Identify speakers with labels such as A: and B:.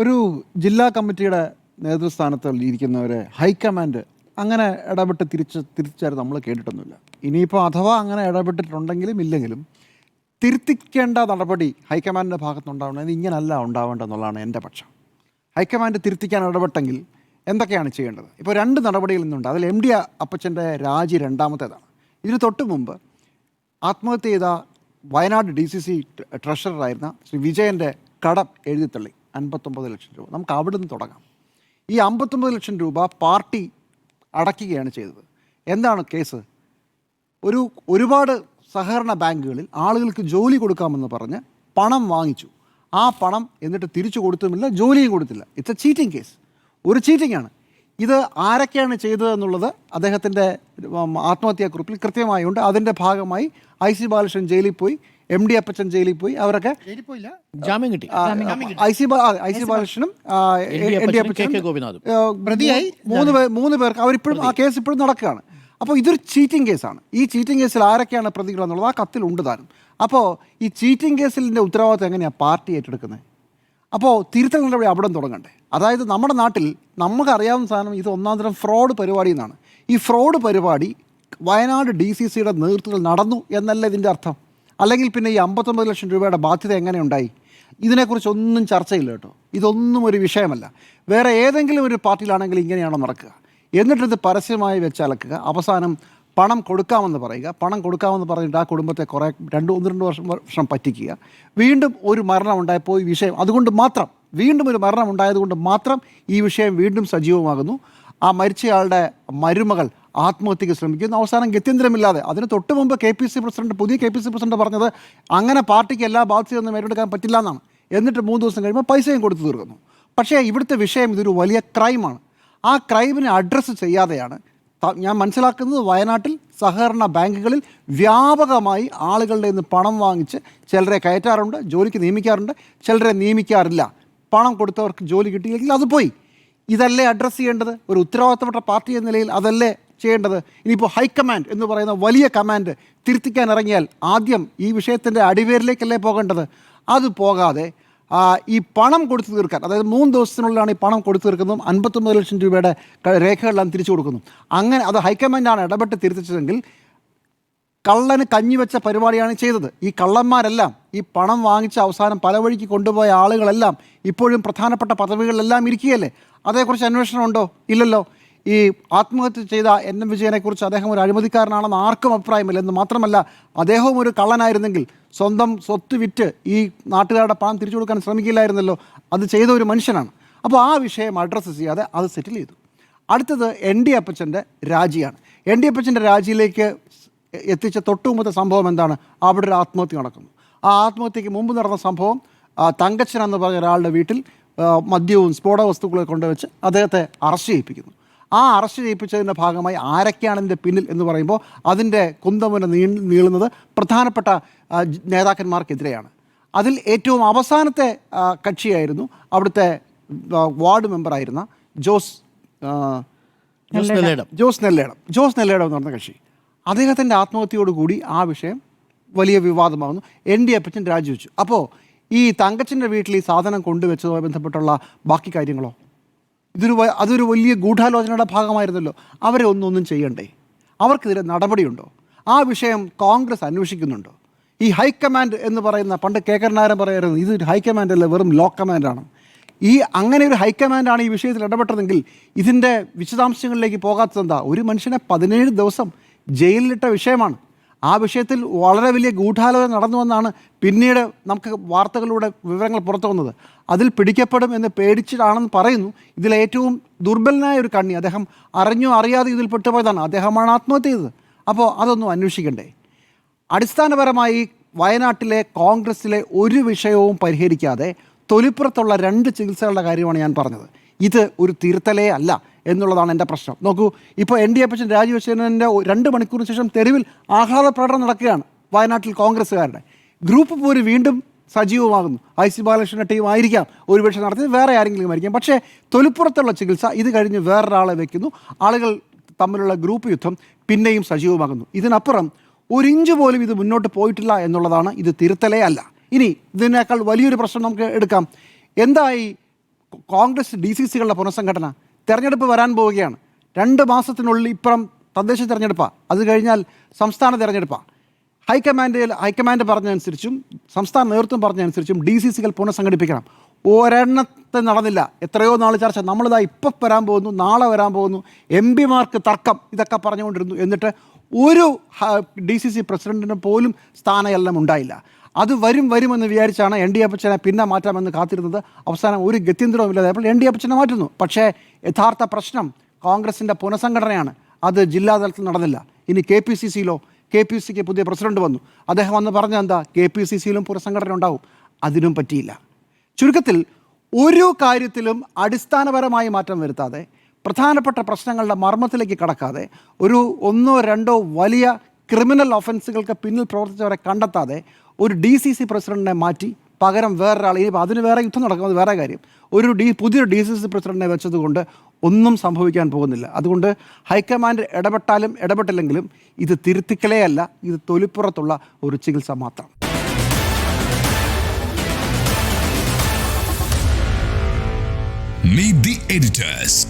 A: ഒരു ജില്ലാ കമ്മിറ്റിയുടെ നേതൃസ്ഥാനത്ത് ഇരിക്കുന്നവരെ ഹൈക്കമാൻഡ് അങ്ങനെ ഇടപെട്ട് തിരിച്ച് തിരിച്ചാൽ നമ്മൾ കേട്ടിട്ടൊന്നുമില്ല. ഇനിയിപ്പോൾ അഥവാ അങ്ങനെ ഇടപെട്ടിട്ടുണ്ടെങ്കിലും ഇല്ലെങ്കിലും തിരുത്തിക്കേണ്ട നടപടി ഹൈക്കമാൻഡിന്റെ ഭാഗത്തുനിന്നുണ്ടാവണമെന്ന് ഇങ്ങനല്ല ഉണ്ടാവേണ്ടതെന്നുള്ളതാണ് എന്റെ പക്ഷം. ഹൈക്കമാൻഡ് തിരുത്തിക്കാൻ ഇടപെട്ടെങ്കിൽ എന്തൊക്കെയാണ് ചെയ്യേണ്ടത്? ഇപ്പോൾ രണ്ട് നടപടിയിൽ നിന്നുണ്ട്. അതിൽ എം ഡി അപ്പച്ചന്റെ രാജി രണ്ടാമത്തേതാണ്. ഇതിന് തൊട്ട് മുമ്പ് ആത്മഹത്യ ചെയ്ത വയനാട് ഡി സി സി ട്രഷററായിരുന്ന ശ്രീ വിജയന്റെ കടം എഴുതിത്തള്ളി. അൻപത്തൊമ്പത് ലക്ഷം രൂപ. നമുക്ക് അവിടെ നിന്ന് തുടങ്ങാം. ഈ അമ്പത്തൊമ്പത് ലക്ഷം രൂപ പാർട്ടി അടയ്ക്കുകയാണ് ചെയ്തത്. എന്താണ് കേസ്? ഒരു ഒരുപാട് സഹകരണ ബാങ്കുകളിൽ ആളുകൾക്ക് ജോലി കൊടുക്കാമെന്ന് പറഞ്ഞ് പണം വാങ്ങിച്ചു. ആ പണം എന്നിട്ട് തിരിച്ചു കൊടുത്തുമില്ല ജോലിയും കൊടുത്തില്ല. ഇറ്റ്സ് എ ചീറ്റിംഗ് കേസ് ഒരു ചീറ്റിംഗ് ആണ്. ഇത് ആരൊക്കെയാണ് ചെയ്തതെന്നുള്ളത് അദ്ദേഹത്തിന്റെ ആത്മഹത്യാക്കുറിപ്പിൽ കൃത്യമായുണ്ട്. അതിന്റെ ഭാഗമായി ഐ സി ബാലകൃഷ്ണൻ ജയിലിൽ പോയി. എം ഡി അപ്പച്ചൻ ജയിലിൽ പോയി. അവരൊക്കെ
B: ജാമ്യം കിട്ടി.
A: ഐ സി ഐ സി ബാലകൃഷ്ണനും
B: എൻ ഡി അപ്പച്ചനും, കെ കെ ഗോപിനാഥും.
A: ആ, മൂന്ന് പേർ മൂന്ന് പേർക്ക് അവരിപ്പോഴും ആ കേസ് ഇപ്പോഴും നടക്കുകയാണ്. അപ്പോൾ ഇതൊരു ചീറ്റിംഗ് കേസാണ്. ഈ ചീറ്റിംഗ് കേസിൽ ആരൊക്കെയാണ് പ്രതികൾ എന്നുള്ളത് ആ കത്തിലുണ്ട് താനും. അപ്പോൾ ഈ ചീറ്റിംഗ് കേസിന്റെ ഉത്തരവാദിത്വം എങ്ങനെയാണ് പാർട്ടി ഏറ്റെടുക്കുന്നത് അപ്പോൾ തിരുത്തൽ നടപടി അവിടെ തുടങ്ങണ്ടേ? അതായത് നമ്മുടെ നാട്ടിൽ നമുക്കറിയാവുന്ന സാധനം ഇത് ഒന്നാം തരം ഫ്രോഡ് പരിപാടി എന്നാണ്. ഈ ഫ്രോഡ് പരിപാടി വയനാട് ഡി സി സിയുടെ നേതൃത്വത്തിൽ നടന്നു എന്നല്ല ഇതിന്റെ അർത്ഥം? അല്ലെങ്കിൽ പിന്നെ ഈ അമ്പത്തൊമ്പത് ലക്ഷം രൂപയുടെ ബാധ്യത എങ്ങനെ ഉണ്ടായി ഇതിനെക്കുറിച്ച് ഒന്നും ചർച്ചയില്ല കേട്ടോ. ഇതൊന്നും ഒരു വിഷയമല്ല. വേറെ ഏതെങ്കിലും ഒരു പാർട്ടിയിലാണെങ്കിൽ ഇങ്ങനെയാണോ നടക്കുക? എന്നിട്ടിത് പരസ്യമായി വെച്ചലക്കുക. അവസാനം പണം കൊടുക്കാമെന്ന് പറയുക. പണം കൊടുക്കാമെന്ന് പറഞ്ഞിട്ട് ആ കുടുംബത്തെ കുറേ രണ്ട് ഒന്ന് രണ്ട് വർഷം വർഷം പറ്റിക്കുക. വീണ്ടും ഒരു മരണം ഉണ്ടായപ്പോൾ ഈ വിഷയം അതുകൊണ്ട് മാത്രം വീണ്ടും ഒരു മരണം ഉണ്ടായതുകൊണ്ട് മാത്രം ഈ വിഷയം വീണ്ടും സജീവമാകുന്നു. ആ മരിച്ചയാളുടെ മരുമകൾ ആത്മഹത്യക്ക് ശ്രമിക്കുന്നു. അവസാനം ഗത്യന്തരമില്ലാതെ. അതിന് തൊട്ട് മുമ്പ് കെ പി സി പ്രസിഡന്റ് പുതിയ കെ പി സി പ്രസിഡന്റ് പറഞ്ഞത് അങ്ങനെ പാർട്ടിക്ക് എല്ലാ ബാധ്യതയൊന്നും ഏറ്റെടുക്കാൻ പറ്റില്ല എന്നാണ് എന്നിട്ട് മൂന്ന് ദിവസം കഴിയുമ്പോൾ പൈസയും കൊടുത്തു തീർക്കുന്നു. പക്ഷേ ഇവിടുത്തെ വിഷയം ഇതൊരു വലിയ ക്രൈമാണ്. ആ ക്രൈമിനെ അഡ്രസ്സ് ചെയ്യാതെയാണ് ഞാൻ മനസ്സിലാക്കുന്നത് വയനാട്ടിൽ സഹകരണ ബാങ്കുകളിൽ വ്യാപകമായി ആളുകളുടെ നിന്ന് പണം വാങ്ങിച്ച് ചിലരെ കയറ്റാറുണ്ട് ജോലിക്ക് നിയമിക്കാറുണ്ട് ചിലരെ നിയമിക്കാറില്ല. പണം കൊടുത്തവർക്ക് ജോലി കിട്ടിയില്ലെങ്കിൽ അത് പോയി. ഇതല്ലേ അഡ്രസ്സ് ചെയ്യേണ്ടത്? ഒരു ഉത്തരവാദിത്തപ്പെട്ട പാർട്ടി എന്ന നിലയിൽ അതല്ലേ ചെയ്യേണ്ടത്. ഇനിയിപ്പോൾ ഹൈക്കമാൻഡ് എന്ന് പറയുന്ന വലിയ കമാൻഡ് തിരുത്തിക്കാൻ ഇറങ്ങിയാൽ ആദ്യം ഈ വിഷയത്തിന്റെ അടിവേരിലേക്കല്ലേ പോകേണ്ടത്? അത് പോകാതെ ഈ പണം കൊടുത്തു തീർക്കാൻ അതായത് മൂന്ന് ദിവസത്തിനുള്ളിലാണ് ഈ പണം കൊടുത്തു തീർക്കുന്നതും അൻപത്തൊമ്പത് ലക്ഷം രൂപയുടെ രേഖകളെല്ലാം തിരിച്ചു കൊടുക്കുന്നു അങ്ങനെ അത് ഹൈക്കമാൻഡാണ് ഇടപെട്ട് തിരുത്തിച്ചതെങ്കിൽ കള്ളന് കഞ്ഞിവെച്ച പരിപാടിയാണ് ചെയ്തത്. ഈ കള്ളന്മാരെല്ലാം ഈ പണം വാങ്ങിച്ച അവസാനം പല വഴിക്ക് കൊണ്ടുപോയ ആളുകളെല്ലാം ഇപ്പോഴും പ്രധാനപ്പെട്ട പദവികളിലെല്ലാം ഇരിക്കുകയല്ലേ? അതേക്കുറിച്ച് അന്വേഷണം ഉണ്ടോ? ഇല്ലല്ലോ. ഈ ആത്മഹത്യ ചെയ്ത എൻ എം വിജയനെക്കുറിച്ച് അദ്ദേഹം ഒരു അഴിമതിക്കാരനാണെന്ന് ആർക്കും അഭിപ്രായമില്ല. എന്ന് മാത്രമല്ല അദ്ദേഹവും ഒരു കള്ളനായിരുന്നെങ്കിൽ സ്വന്തം സ്വത്ത് വിറ്റ് ഈ നാട്ടുകാരുടെ പണം തിരിച്ചു കൊടുക്കാൻ ശ്രമിക്കില്ലായിരുന്നല്ലോ. അത് ചെയ്ത ഒരു മനുഷ്യനാണ്. അപ്പോൾ ആ വിഷയം അഡ്രസ്സ് ചെയ്യാതെ അത് സെറ്റിൽ ചെയ്തു. അടുത്തത് എൻ ഡി അപ്പച്ചന്റെ രാജിയാണ്. എൻ ഡി അപ്പച്ചന്റെ രാജിയിലേക്ക് എത്തിച്ച തൊട്ടുമുമ്പത്തെ സംഭവം എന്താണ്? അവിടെ ഒരു ആത്മഹത്യ നടക്കുന്നു. ആ ആത്മഹത്യക്ക് മുമ്പ് നടന്ന സംഭവം തങ്കച്ചൻ എന്ന് പറഞ്ഞ ഒരാളുടെ വീട്ടിൽ മദ്യവും സ്ഫോടക വസ്തുക്കളെ കൊണ്ടുവച്ച് അദ്ദേഹത്തെ അറസ്റ്റ് ചെയ്യിപ്പിക്കുന്നു. ആ അറസ്റ്റ് ചെയ്യിപ്പിച്ചതിന്റെ ഭാഗമായി ആരൊക്കെയാണ് ഇതിന്റെ പിന്നിൽ എന്ന് പറയുമ്പോൾ അതിന്റെ കുന്തമുന നീ നീളുന്നത് പ്രധാനപ്പെട്ട നേതാക്കന്മാർക്കെതിരെയാണ്. അതിൽ ഏറ്റവും അവസാനത്തെ കക്ഷിയായിരുന്നു അവിടുത്തെ വാർഡ് മെമ്പറായിരുന്ന ജോസ്
B: ജോസ് നെല്ലേടം.
A: ജോസ് നെല്ലേടം. ജോസ് നെല്ലേടം എന്ന് പറഞ്ഞ കക്ഷി. അദ്ദേഹത്തിന്റെ ആത്മഹത്യയോടുകൂടി ആ വിഷയം വലിയ വിവാദമാകുന്നു. എൻ ഡി അപ്പച്ചൻ രാജിവെച്ചു. അപ്പോൾ ഈ തങ്കച്ചന്റെ വീട്ടിൽ ഈ സാധനം കൊണ്ടുവച്ചതുമായി ബന്ധപ്പെട്ടുള്ള ബാക്കി കാര്യങ്ങളോ? ഇതൊരു അതൊരു വലിയ ഗൂഢാലോചനയുടെ ഭാഗമായിരുന്നല്ലോ. അവരെ ഒന്നൊന്നും ചെയ്യണ്ടേ? അവർക്കെതിരെ നടപടിയുണ്ടോ? ആ വിഷയം കോൺഗ്രസ് അന്വേഷിക്കുന്നുണ്ടോ? ഈ ഹൈക്കമാൻഡ് എന്ന് പറയുന്ന പണ്ട് കെ കരുണാകരൻ പറയായിരുന്നു ഇത് ഹൈക്കമാൻഡ് അല്ല വെറും ലോ കമാൻഡാണ് ഈ അങ്ങനെ ഒരു ഹൈക്കമാൻഡാണ് ഈ വിഷയത്തിൽ ഇടപെട്ടതെങ്കിൽ ഇതിന്റെ വിശദാംശങ്ങളിലേക്ക് പോകാത്തത് എന്താ ഒരു മനുഷ്യനെ പതിനേഴ് ദിവസം ജയിലിലിട്ട വിഷയമാണ്. ആ വിഷയത്തിൽ വളരെ വലിയ ഗൂഢാലോചന നടന്നുവെന്നാണ് പിന്നീട് നമുക്ക് വാർത്തകളിലൂടെ വിവരങ്ങൾ പുറത്തു വന്നത്. അതിൽ പിടിക്കപ്പെടും എന്ന് പേടിച്ചിട്ടാണെന്ന് പറയുന്നു. ഇതിൽ ഏറ്റവും ദുർബലനായ ഒരു കണ്ണി അദ്ദേഹം അറിഞ്ഞോ അറിയാതെ ഇതിൽ പെട്ടുപോയതാണ്. അദ്ദേഹമാണ് ആത്മഹത്യ ചെയ്തത്. അപ്പോൾ അതൊന്നും അന്വേഷിക്കണ്ടേ? അടിസ്ഥാനപരമായി വയനാട്ടിലെ കോൺഗ്രസ്സിലെ ഒരു വിഷയവും പരിഹരിക്കാതെ തൊലിപ്പുറത്തുള്ള രണ്ട് ചികിത്സകളുടെ കാര്യമാണ് ഞാൻ പറഞ്ഞത്. ഇത് ഒരു തിരുത്തലേ അല്ല എന്നുള്ളതാണ് എന്റെ പ്രശ്നം. നോക്കൂ ഇപ്പോൾ എൻ ഡി എ അപ്പച്ചൻ രാജിവെച്ചതിന്റെ രണ്ട് മണിക്കൂറിന് ശേഷം തെരുവിൽ ആഹ്ലാദ പ്രകടനം നടക്കുകയാണ് വയനാട്ടിൽ കോൺഗ്രസ്സുകാരുടെ. ഗ്രൂപ്പ് പോര് വീണ്ടും സജീവമാകുന്നു. ഐ സി ബാലകൃഷ്ണന്റെ ടീം ആയിരിക്കാം ഒരുപക്ഷെ നടത്തിയത് വേറെ ആരെങ്കിലും ആയിരിക്കാം. പക്ഷേ തൊലിപ്പുറത്തുള്ള ചികിത്സ ഇത് കഴിഞ്ഞ് വേറൊരാളെ വെക്കുന്നു. ആളുകൾ തമ്മിലുള്ള ഗ്രൂപ്പ് യുദ്ധം പിന്നെയും സജീവമാകുന്നു. ഇതിനപ്പുറം ഒരു ഇഞ്ച് പോലും ഇത് മുന്നോട്ട് പോയിട്ടില്ല എന്നുള്ളതാണ് ഇത് തിരുത്തലേ അല്ല. ഇനി ഇതിനേക്കാൾ വലിയൊരു പ്രശ്നം നമുക്ക് എടുക്കാം. എന്തായി കോൺഗ്രസ് ഡി സി സികളുടെ പുനഃസംഘടന തെരഞ്ഞെടുപ്പ് വരാൻ പോവുകയാണ്. രണ്ട് മാസത്തിനുള്ളിൽ ഇപ്പുറം തദ്ദേശ തെരഞ്ഞെടുപ്പാണ് അത് കഴിഞ്ഞാൽ സംസ്ഥാന തെരഞ്ഞെടുപ്പാണ് ഹൈക്കമാൻഡ് ഹൈക്കമാൻഡ് പറഞ്ഞതനുസരിച്ചും സംസ്ഥാന നേതൃത്വം പറഞ്ഞതനുസരിച്ചും ഡി സി സികൾ പുനഃസംഘടിപ്പിക്കണം. ഒരെണ്ണത്തെ നടന്നില്ല. എത്രയോ നാൾ ചർച്ച. നമ്മളിതാ ഇപ്പം വരാൻ പോകുന്നു നാളെ വരാൻ പോകുന്നു. എം പിമാർക്ക് തർക്കം. ഇതൊക്കെ പറഞ്ഞുകൊണ്ടിരുന്നു. എന്നിട്ട് ഒരു ഡി സി സി പ്രസിഡന്റിന് പോലും സ്ഥാനചലനം ഉണ്ടായില്ല. അത് വരും വരുമെന്ന് വിചാരിച്ചാണ് എൻ ഡി അപ്പച്ചനെ പിന്നെ മാറ്റാമെന്ന് കാത്തിരുന്നത്. അവസാനം ഒരു ഗത്യന്തരവുമില്ലാതെ എൻ ഡി അപ്പച്ചനെ മാറ്റുന്നു. പക്ഷേ യഥാർത്ഥ പ്രശ്നം കോൺഗ്രസിന്റെ പുനഃസംഘടനയാണ്. അത് ജില്ലാതലത്തിൽ നടന്നില്ല. ഇനി കെ പി സി സിയിലോ കെ പി സിക്ക് പുതിയ പ്രസിഡന്റ് വന്നു. അദ്ദേഹം വന്ന് പറഞ്ഞ എന്താ കെ പി സി സിയിലും പുനഃസംഘടന ഉണ്ടാവും. അതിനും പറ്റിയില്ല. ചുരുക്കത്തിൽ ഒരു കാര്യത്തിലും അടിസ്ഥാനപരമായി മാറ്റം വരുത്താതെ പ്രധാനപ്പെട്ട പ്രശ്നങ്ങളുടെ മർമ്മത്തിലേക്ക് കടക്കാതെ ഒരു ഒന്നോ രണ്ടോ വലിയ ക്രിമിനൽ ഒഫൻസുകൾക്ക് പിന്നിൽ പ്രവർത്തിച്ചവരെ കണ്ടെത്താതെ ഒരു ഡി സി സി പ്രസിഡന്റിനെ മാറ്റി പകരം വേറൊരാൾ ഇനി അതിന് വേറെ യുദ്ധം നടക്കുന്നത് വേറെ കാര്യം. ഒരു ഡി പുതിയൊരു ഡി സി സി പ്രസിഡന്റിനെ വെച്ചതുകൊണ്ട് ഒന്നും സംഭവിക്കാൻ പോകുന്നില്ല. അതുകൊണ്ട് ഹൈക്കമാൻഡ് ഇടപെട്ടാലും ഇടപെട്ടില്ലെങ്കിലും ഇത് തിരുത്തിക്കലേ അല്ല ഇത് തൊലിപ്പുറത്തുള്ള ഒരു ചികിത്സ മാത്രം.
C: Meet the editors.